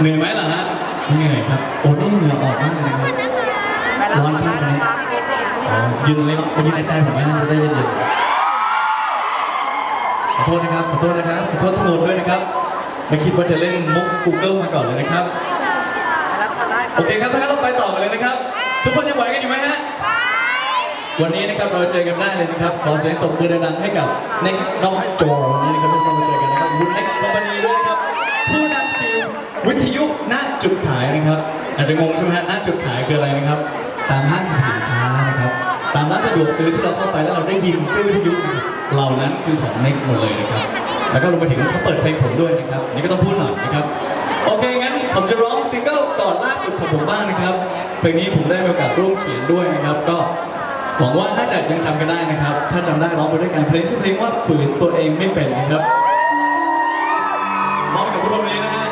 เหนื่อยไหมล่ะฮะเหนื่อยครับโอ้นี่เหงื่อออกมากเลยนะครับร้อนใช่ไหมอ๋อยืนเลยไปยืนในใจผมไหมจะได้เย็นๆขอโทษนะครับขอโทษนะครับขอโทษทุกคนด้วยนะครับไม่คิดว่าจะเล่นมุก Google มาก่อนเลยนะครับโอเคครับถ้างั้นเราไปต่อกันเลยนะครับ ทุกคนยังไหวกันอยู่ไหมฮะวันนี้นะครับเราเจอกันได้เลยนะครับขอเสียงตบมือดังๆให้กับ Next น้องโจวันนี้นะครับทุกคน ทยุณจุดขายนะครับ อาจจะงงใช่ไหมฮะณจุดขายคืออะไรนะครับ ตามห้างสรรพสินค้านะครับ ตามร้านสะดวกซื้อที่เราเข้าไปแล้วเราได้ยินครื่องวิทยุเหล่านั้นคือของ Next หมดเลยนะครับ แล้วก็รวมไปถึงเขาเปิดเพลงผมด้วยนะครับอันนี่ก็ต้องพูดหน่อยนะครับ โอเคงั้นผมจะร้องซิงเกิลก่อนล่าสุดของผมบ้างนะครับ เพลงนี้ผมได้มีโอกาสร่วมเขียนด้วยนะครับ ก็หวังว่าน่าจะยังจำกันได้นะครับ ถ้าจำได้ร้องไปด้วยกันเพลงชื่อเพลงว่าฝืนตัวเองไม่เป็นนะครับ มอบกับทุกคนวันนี้นะฮะ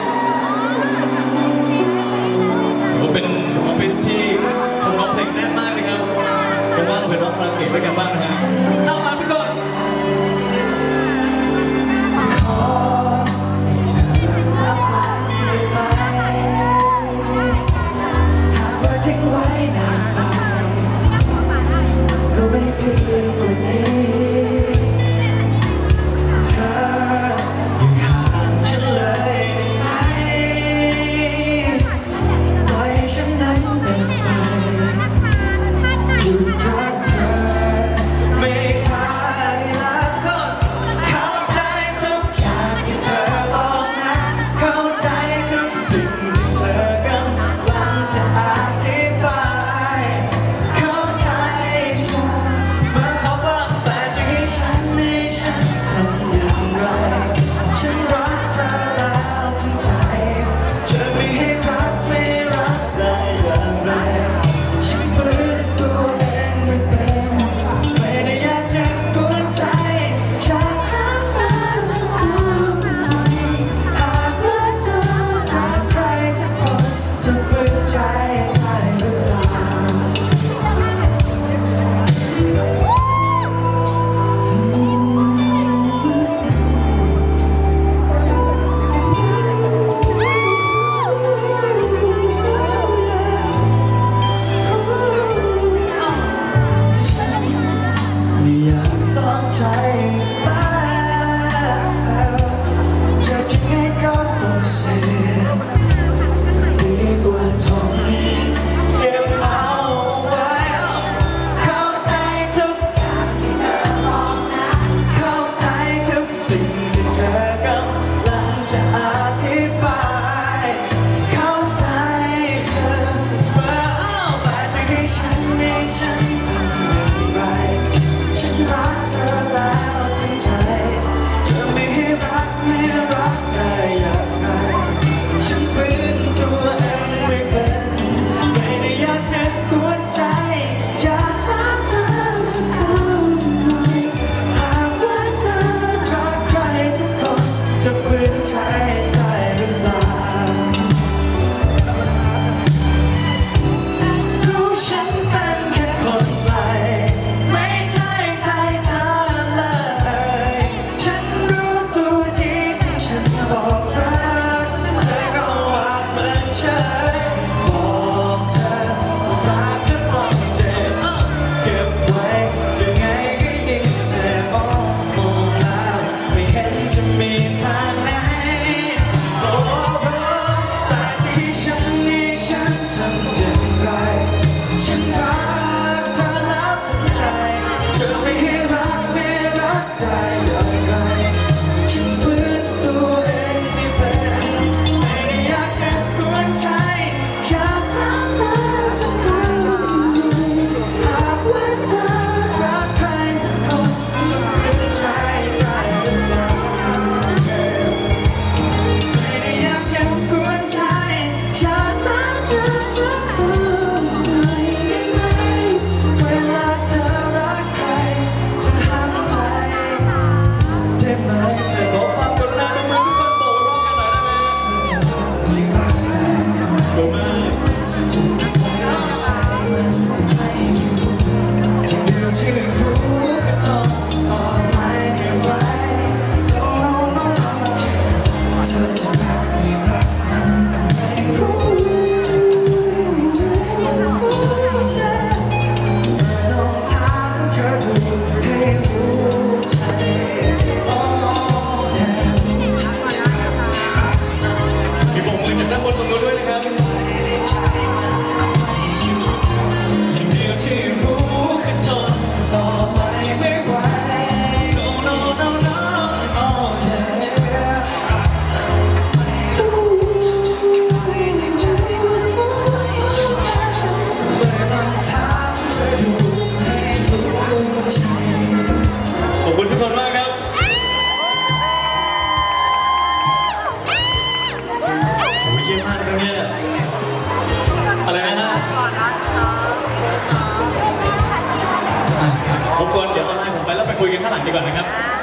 ากดีกว่านะครับ